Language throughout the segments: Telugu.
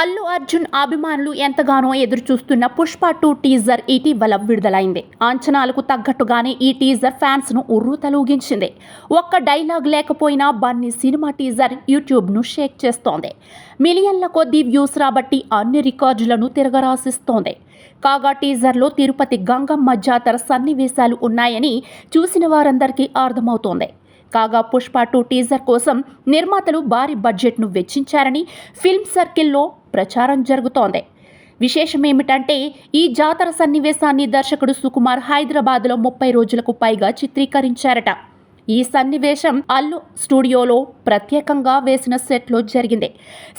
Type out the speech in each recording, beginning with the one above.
అల్లు అర్జున్ అభిమానులు ఎంతగానో ఎదురుచూస్తున్న పుష్ప టూ టీజర్ ఇటీవల విడుదలైంది. అంచనాలకు తగ్గట్టుగానే ఈ టీజర్ ఫ్యాన్స్ను ఉర్రు తలూగించింది ఒక్క డైలాగ్ లేకపోయినా బన్నీ సినిమా టీజర్ యూట్యూబ్ను షేక్ చేస్తోంది. మిలియన్ల కొద్దీ వ్యూస్ రాబట్టి అన్ని రికార్డులను తిరగరాసిస్తోంది. కాగా టీజర్లో తిరుపతి గంగమ్మ జాతర సన్నివేశాలు ఉన్నాయని చూసిన వారందరికీ అర్థమవుతోంది. కాగా పుష్ప టూ టీజర్ కోసం నిర్మాతలు భారీ బడ్జెట్ను వెచ్చించారని ఫిల్మ్ సర్కిల్లో ప్రచారం జరుగుతోంది. విశేషం ఏమిటంటే ఈ జాతర సన్నివేశాన్ని దర్శకుడు సుకుమార్ హైదరాబాద్లో ముప్పై రోజులకు పైగా చిత్రీకరించారట. ఈ సన్నివేశం అల్లు స్టూడియోలో ప్రత్యేకంగా వేసిన సెట్లో జరిగింది.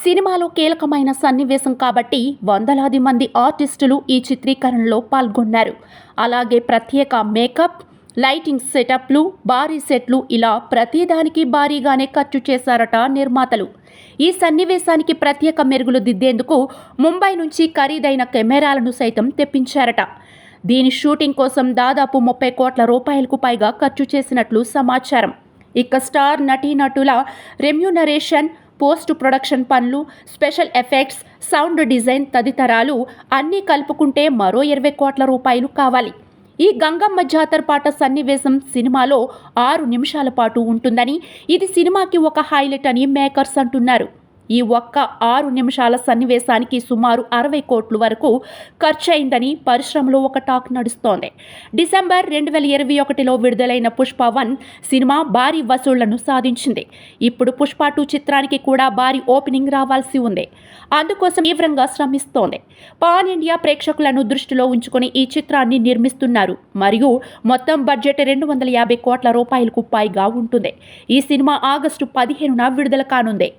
సినిమాలో కీలకమైన సన్నివేశం కాబట్టి వందలాది మంది ఆర్టిస్టులు ఈ చిత్రీకరణలో పాల్గొన్నారు. అలాగే ప్రత్యేక మేకప్ లైటింగ్ సెటప్లు భారీ సెట్లు ఇలా ప్రతిదానికి భారీగానే ఖర్చు చేశారట నిర్మాతలు. ఈ సన్నివేశానికి ప్రత్యేక మెరుగులు దిద్దేందుకు ముంబై నుంచి ఖరీదైన కెమెరాలను సైతం తెప్పించారట. దీని షూటింగ్ కోసం దాదాపు ముప్పై కోట్ల రూపాయలకు పైగా ఖర్చు చేసినట్లు సమాచారం. ఇక స్టార్ నటీనటుల రెమ్యూనరేషన్ పోస్ట్ ప్రొడక్షన్ పనులు స్పెషల్ ఎఫెక్ట్స్ సౌండ్ డిజైన్ తదితరాలు అన్నీ కలుపుకుంటే మరో ఇరవై కోట్ల రూపాయలు కావాలి. ఈ గంగమ్మ జాతర పాట సన్నివేశం సినిమాలో ఆరు నిమిషాల పాటు ఉంటుందని ఇది సినిమాకి ఒక హైలైట్ అని మేకర్స్ అంటున్నారు. ఈ ఒక్క ఆరు నిమిషాల సన్నివేశానికి సుమారు అరవై కోట్ల వరకు ఖర్చయిందని పరిశ్రమలో ఒక టాక్ నడుస్తోంది. డిసెంబర్ రెండు వేల ఇరవై ఒకటిలో విడుదలైన పుష్ప వన్ సినిమా భారీ వసూళ్ళను సాధించింది. ఇప్పుడు పుష్ప టూ చిత్రానికి కూడా భారీ ఓపెనింగ్ రావాల్సి ఉంది. అందుకోసం తీవ్రంగా శ్రమిస్తోంది. పాన్ ఇండియా ప్రేక్షకులను దృష్టిలో ఉంచుకొని ఈ చిత్రాన్ని నిర్మిస్తున్నారు. మరియు మొత్తం బడ్జెట్ రెండు వందల యాభై కోట్ల రూపాయలకు పైగా ఉంటుంది. ఈ సినిమా ఆగస్టు పదిహేనున విడుదల కానుంది.